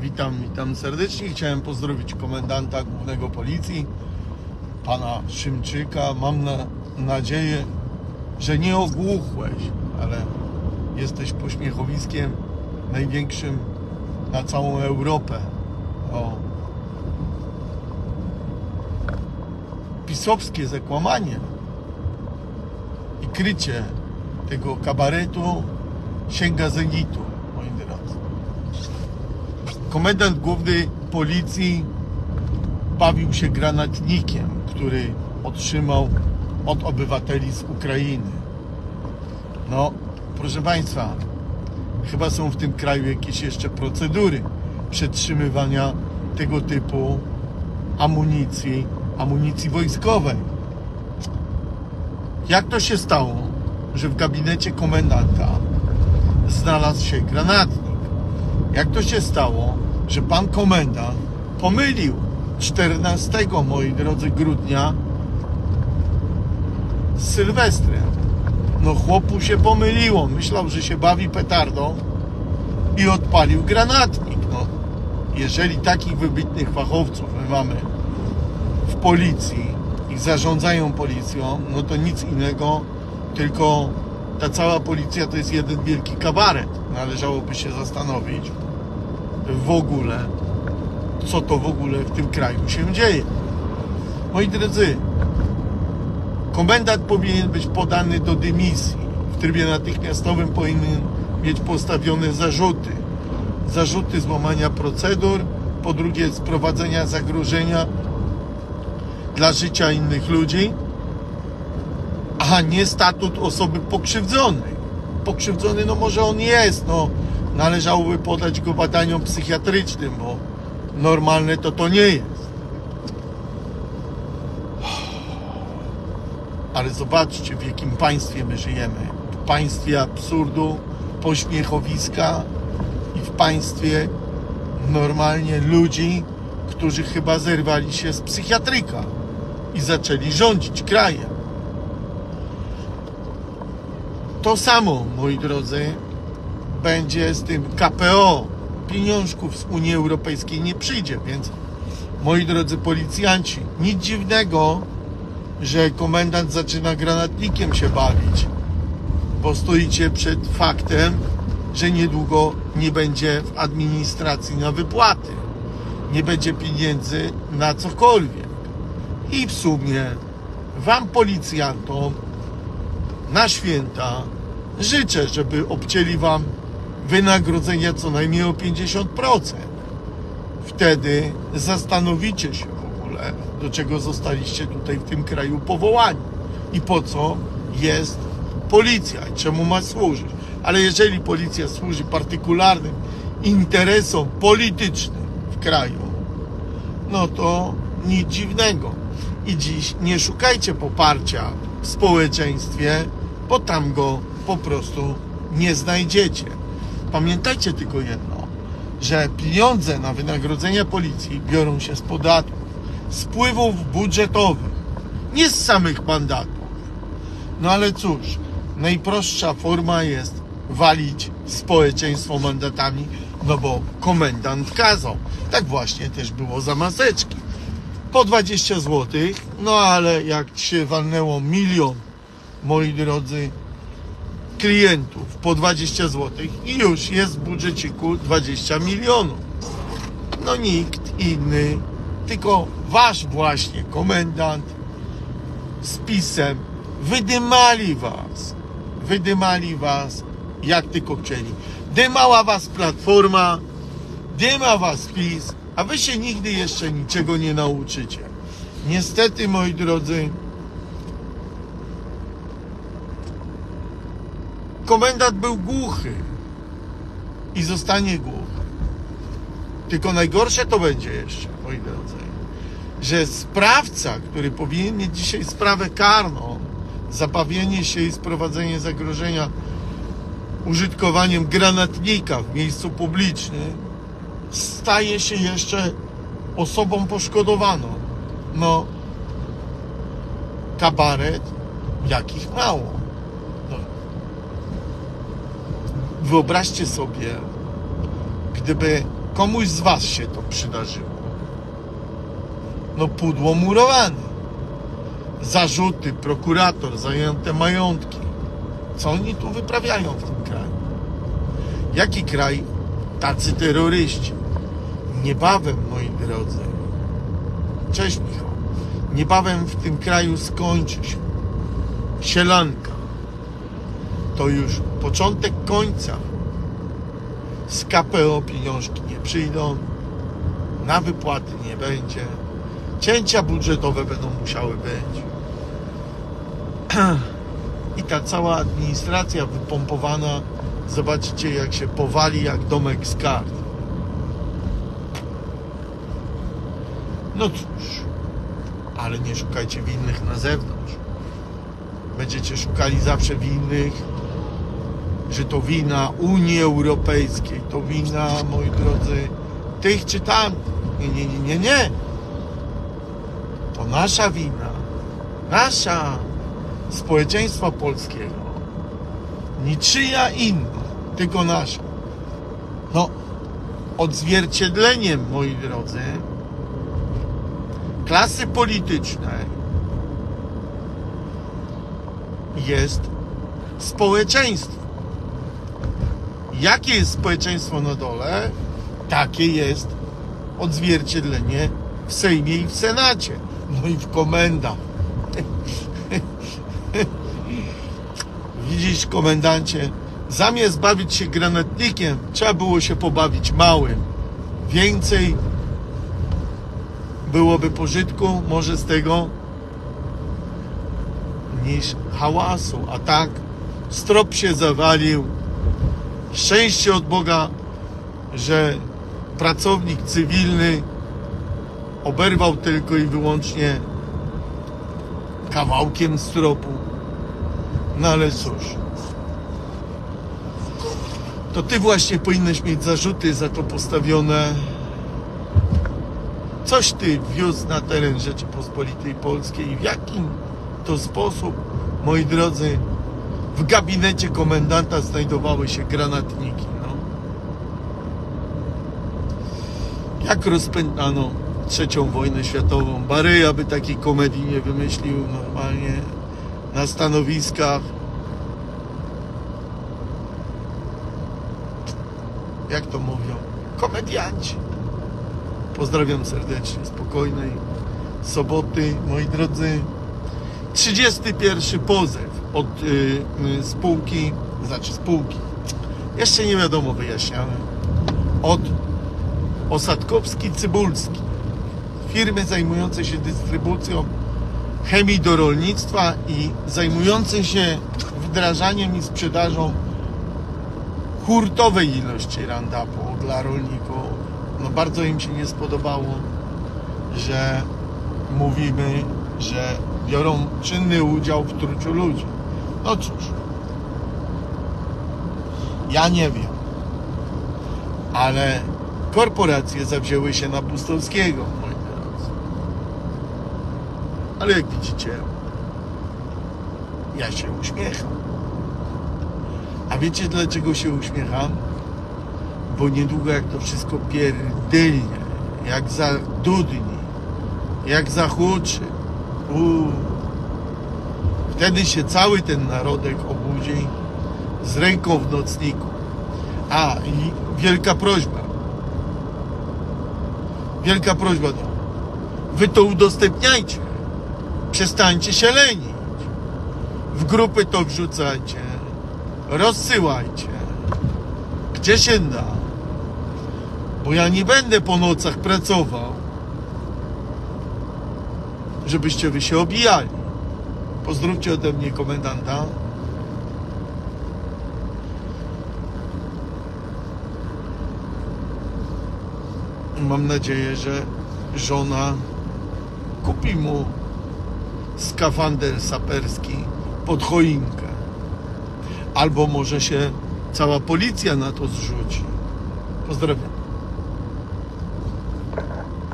Witam, witam serdecznie. Chciałem pozdrowić komendanta głównego policji, pana Szymczyka. Mam na, nadzieję, że nie ogłuchłeś, ale jesteś pośmiechowiskiem największym na całą Europę. O. Pisowskie zakłamanie i krycie tego kabaretu sięga zenitu. Komendant główny policji bawił się granatnikiem, który otrzymał od obywateli z Ukrainy. No, proszę Państwa, chyba są w tym kraju jakieś jeszcze procedury przetrzymywania tego typu amunicji, amunicji wojskowej. Jak to się stało, że w gabinecie komendanta znalazł się granatnik? Jak to się stało, że pan komendant pomylił 14, moi drodzy, grudnia z Sylwestrem? No chłopu się pomyliło. Myślał, że się bawi petardą i odpalił granatnik. No, jeżeli takich wybitnych fachowców my mamy w policji i zarządzają policją, no to nic innego, tylko ta cała policja to jest jeden wielki kabaret. Należałoby się zastanowić w ogóle, co to w ogóle w tym kraju się dzieje. Moi drodzy, komendant powinien być podany do dymisji. W trybie natychmiastowym powinien mieć postawione zarzuty. Zarzuty złamania procedur, po drugie sprowadzenia zagrożenia dla życia innych ludzi, a nie statut osoby pokrzywdzonej. Pokrzywdzony, no może on jest, no należałoby podać go badaniom psychiatrycznym, bo normalne to to nie jest. Ale zobaczcie, w jakim państwie my żyjemy. W państwie absurdu, pośmiechowiska i w państwie normalnie ludzi, którzy chyba zerwali się z psychiatryka i zaczęli rządzić krajem. To samo, moi drodzy, będzie z tym KPO. Pieniążków z Unii Europejskiej nie przyjdzie, więc moi drodzy policjanci, nic dziwnego, że komendant zaczyna granatnikiem się bawić, bo stoicie przed faktem, że niedługo nie będzie w administracji na wypłaty, nie będzie pieniędzy na cokolwiek. I w sumie wam policjantom na święta życzę, żeby obcięli wam wynagrodzenia co najmniej o 50%. Wtedy zastanowicie się w ogóle, do czego zostaliście tutaj w tym kraju powołani i po co jest policja i czemu ma służyć. Ale jeżeli policja służy partykularnym interesom politycznym w kraju, no to nic dziwnego. I dziś nie szukajcie poparcia w społeczeństwie, bo tam go po prostu nie znajdziecie. Pamiętajcie tylko jedno, że pieniądze na wynagrodzenia policji biorą się z podatków, z wpływów budżetowych, nie z samych mandatów. No ale cóż, najprostsza forma jest walić społeczeństwo mandatami, no bo komendant kazał. Tak właśnie też było za maseczki. Po 20 zł, no ale jak się walnęło milion, moi drodzy, klientów po 20 zł i już jest w budżeciku 20 milionów. No nikt inny, tylko wasz właśnie komendant z pisem wydymali was. Wydymali was jak tylko chcieli. Dymała was Platforma, dyma was PiS, a wy się nigdy jeszcze niczego nie nauczycie. Niestety, moi drodzy, komendant był głuchy i zostanie głuchy. Tylko najgorsze to będzie jeszcze, moi drodzy, że sprawca, który powinien mieć dzisiaj sprawę karną, zabawienie się i sprowadzenie zagrożenia użytkowaniem granatnika w miejscu publicznym, staje się jeszcze osobą poszkodowaną. No, kabaret, jakich mało. No. Wyobraźcie sobie, gdyby komuś z was się to przydarzyło. No pudło murowane. Zarzuty, prokurator, zajęte majątki. Co oni tu wyprawiają w tym kraju? Jaki kraj? Tacy terroryści. Niebawem, moi drodzy. Cześć Michał. Niebawem w tym kraju skończy się sielanka. To już początek końca. Z KPO pieniążki nie przyjdą, na wypłaty nie będzie, cięcia budżetowe będą musiały być. I ta cała administracja wypompowana, zobaczycie jak się powali jak domek z kart. No cóż, ale nie szukajcie winnych na zewnątrz. Będziecie szukali zawsze winnych, że to wina Unii Europejskiej, to wina, moi drodzy, tych czy tam. Nie, nie, nie, nie, nie. To nasza wina. Nasza. Społeczeństwa polskiego. Niczyja inna, tylko nasza. No, odzwierciedleniem, moi drodzy, klasy politycznej jest społeczeństwo. Jakie jest społeczeństwo na dole, takie jest odzwierciedlenie w Sejmie i w Senacie. No i w komendach. Widzisz, komendancie, zamiast bawić się granatnikiem, trzeba było się pobawić małym. Więcej byłoby pożytku może z tego niż hałasu, a tak strop się zawalił. Szczęście od Boga, że pracownik cywilny oberwał tylko i wyłącznie kawałkiem stropu. No ale cóż. To ty właśnie powinieneś mieć zarzuty za to postawione. Coś ty wiózł na teren Rzeczypospolitej Polskiej. W jakim to sposób, moi drodzy, w gabinecie komendanta znajdowały się granatniki. No. Jak rozpętano trzecią wojnę światową? Baryja by takiej komedii nie wymyślił normalnie na stanowiskach. Jak to mówią? Komedianci. Pozdrawiam serdecznie, spokojnej soboty, moi drodzy. 31 pozew od y, y, spółki, znaczy spółki, jeszcze nie wiadomo, wyjaśniamy, od Osadkowski-Cybulski, firmy zajmującej się dystrybucją chemii do rolnictwa i zajmującej się wdrażaniem i sprzedażą hurtowej ilości Roundupu dla rolników. No bardzo im się nie spodobało, że mówimy, że biorą czynny udział w truciu ludzi. No cóż, ja nie wiem, ale korporacje zawzięły się na Pustowskiego, moi drodzy. Ale jak widzicie, ja się uśmiecham. A wiecie dlaczego się uśmiecham? Bo niedługo jak to wszystko pierdylnie, jak zadudni, jak zahuczy, uuu, wtedy się cały ten narodek obudzi z ręką w nocniku. A, i wielka prośba. Wielka prośba do Wy to udostępniajcie. Przestańcie się lenić. W grupy to wrzucajcie. Rozsyłajcie. Gdzie się da. Bo ja nie będę po nocach pracował, żebyście wy się obijali. Pozdrówcie ode mnie komendanta. Mam nadzieję, że żona kupi mu skafander saperski pod choinkę. Albo może się cała policja na to zrzuci. Pozdrawiam.